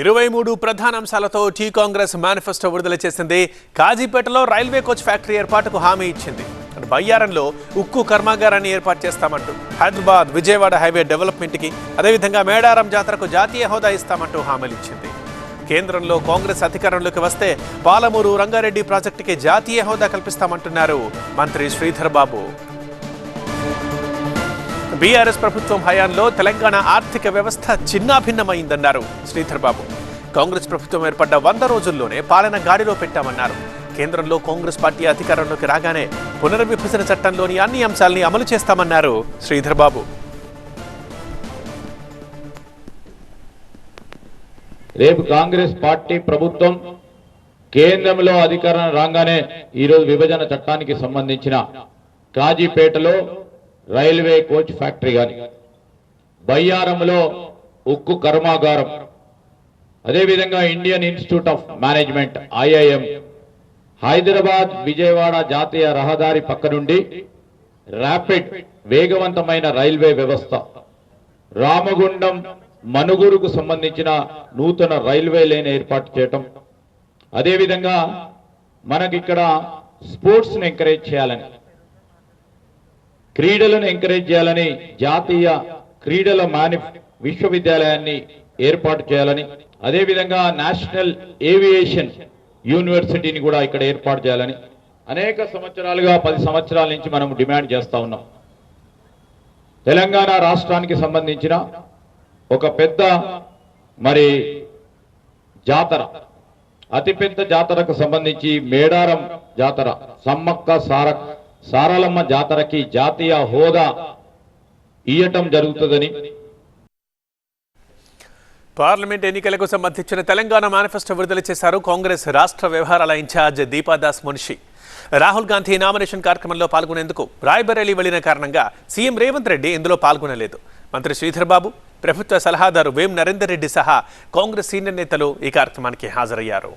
ఇరవై మూడు ప్రధాన అంశాలతో టీ కాంగ్రెస్ మేనిఫెస్టో విడుదల చేసింది. కాజీపేటలో రైల్వే కోచ్ ఫ్యాక్టరీ ఏర్పాటుకు హామీ ఇచ్చింది. బయ్యారంలో ఉక్కు కర్మాగారాన్ని ఏర్పాటు చేస్తామంటూ హైదరాబాద్ విజయవాడ హైవే డెవలప్మెంట్కి అదేవిధంగా మేడారం జాతరకు జాతీయ హోదా ఇస్తామంటూ హామీలు ఇచ్చింది. కేంద్రంలో కాంగ్రెస్ అధికారంలోకి వస్తే పాలమూరు రంగారెడ్డి ప్రాజెక్టుకి జాతీయ హోదా కల్పిస్తామంటున్నారు మంత్రి శ్రీధర్ బాబు. బీఆర్ఎస్ ప్రభుత్వం హయాంలో తెలంగాణ ఆర్థిక వ్యవస్థ చిన్నాభిన్నమైందన్నారు శ్రీధర్ బాబు. కాంగ్రెస్ ప్రభుత్వం ఏర్పడ్డ వంద రోజుల్లోనే పాలన గాడిలో పెట్టామన్నారు. కేంద్రంలో కాంగ్రెస్ పార్టీ అధికారంలోకి రాగానే పునర్విభజన చట్టంలోని అన్ని అంశాల్ని అమలు చేస్తామన్నారు శ్రీధర్ బాబు. రేపు కాంగ్రెస్ పార్టీ ప్రభుత్వం కేంద్రంలో అధికారం రాగానే ఈరోజు విభజన చట్టానికి సంబంధించిన కాజీపేటలో రైల్వే కోచ్ ఫ్యాక్టరీ కానీ బయ్యారంలో ఉక్కు కర్మాగారం. అదేవిధంగా Indian Institute of Management IIM. Hyderabad Vijayawada జాతీయ రహదారి పక్క నుండి ర్యాపిడ్ వేగవంతమైన రైల్వే వ్యవస్థ. రామగుండం మనుగురుకు సంబంధించిన నూతన రైల్వే లైన్ ఏర్పాటు చేయటం. అదేవిధంగా మనకిక్కడ స్పోర్ట్స్ని ఎంకరేజ్ చేయాలని. క్రీడలను ఎంకరేజ్ చేయాలని జాతీయ క్రీడల మాని విశ్వవిద్యాలయాన్ని ఏర్పాటు చేయాలని అదేవిధంగా నేషనల్ ఏవియేషన్ యూనివర్సిటీని కూడా ఇక్కడ ఏర్పాటు చేయాలని అనేక సంవత్సరాలుగా పది సంవత్సరాల నుంచి మనం డిమాండ్ చేస్తూ ఉన్నాం. తెలంగాణ రాష్ట్రానికి సంబంధించిన ఒక పెద్ద మరి జాతర అతిపెద్ద జాతరకు సంబంధించి మేడారం జాతర సమ్మక్క సారక్క సారలమ్మ జాతరకి జాతీయ హోదా ఇయ్యటం జరుగుతుందని పార్లమెంట్ ఎన్నికలకు సంబంధించిన తెలంగాణ మేనిఫెస్టో విడుదల చేశారు కాంగ్రెస్ రాష్ట్ర వ్యవహారాల in charge Deepa Das Munshi. Rahul Gandhi nomination కార్యక్రమంలో పాల్గొనేందుకు రాయ్బరేలీ వెళ్ళిన కారణంగా సీఎం రేవంత్ రెడ్డి ఇందులో పాల్గొనలేదు. మంత్రి శ్రీధర్ బాబు ప్రభుత్వ సలహాదారు వేం నరేందర్ రెడ్డి సహా కాంగ్రెస్ సీనియర్ నేతలు ఈ కార్యక్రమానికి హాజరయ్యారు.